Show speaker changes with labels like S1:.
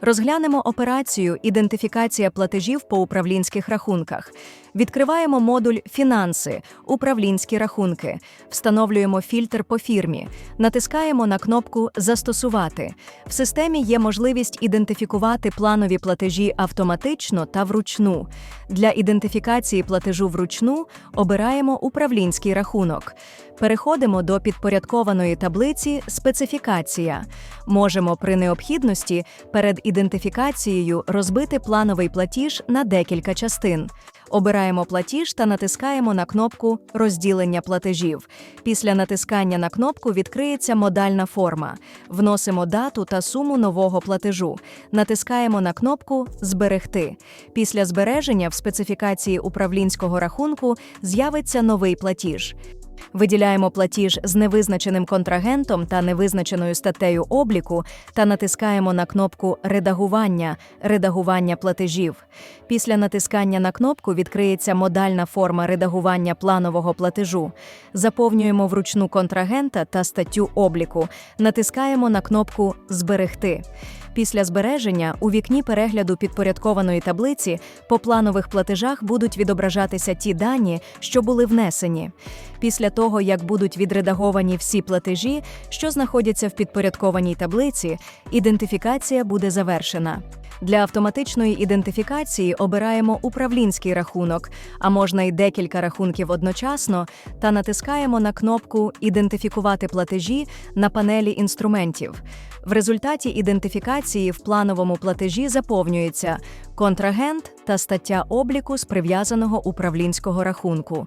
S1: Розглянемо операцію ідентифікація платежів по управлінських рахунках. Відкриваємо модуль Фінанси, управлінські рахунки, встановлюємо фільтр по фірмі, натискаємо на кнопку Застосувати. В системі є можливість ідентифікувати планові платежі автоматично та вручну. Для ідентифікації платежу вручну обираємо управлінський рахунок. Переходимо до підпорядкованої таблиці Специфікація. Можемо при необхідності перед ідентифікацією розбити плановий платіж на декілька частин. Обираємо платіж та натискаємо на кнопку Розділення платежів. Після натискання на кнопку відкриється модальна форма. Вносимо дату та суму нового платежу. Натискаємо на кнопку Зберегти. Після збереження в специфікації управлінського рахунку з'явиться новий платіж. Виділяємо платіж з невизначеним контрагентом та невизначеною статтею обліку та натискаємо на кнопку Редагування редагування платежів. Після натискання на кнопку відкриється модальна форма редагування планового платежу. Заповнюємо вручну контрагента та статтю обліку. Натискаємо на кнопку Зберегти. Після збереження у вікні перегляду підпорядкованої таблиці по планових платежах будуть відображатися ті дані, що були внесені. Після того, як будуть відредаговані всі платежі, що знаходяться в підпорядкованій таблиці, ідентифікація буде завершена. Для автоматичної ідентифікації обираємо управлінський рахунок, а можна й декілька рахунків одночасно, та натискаємо на кнопку Ідентифікувати платежі на панелі інструментів. В результаті ідентифікації в плановому платежі заповнюється контрагент та стаття обліку з прив'язаного управлінського рахунку.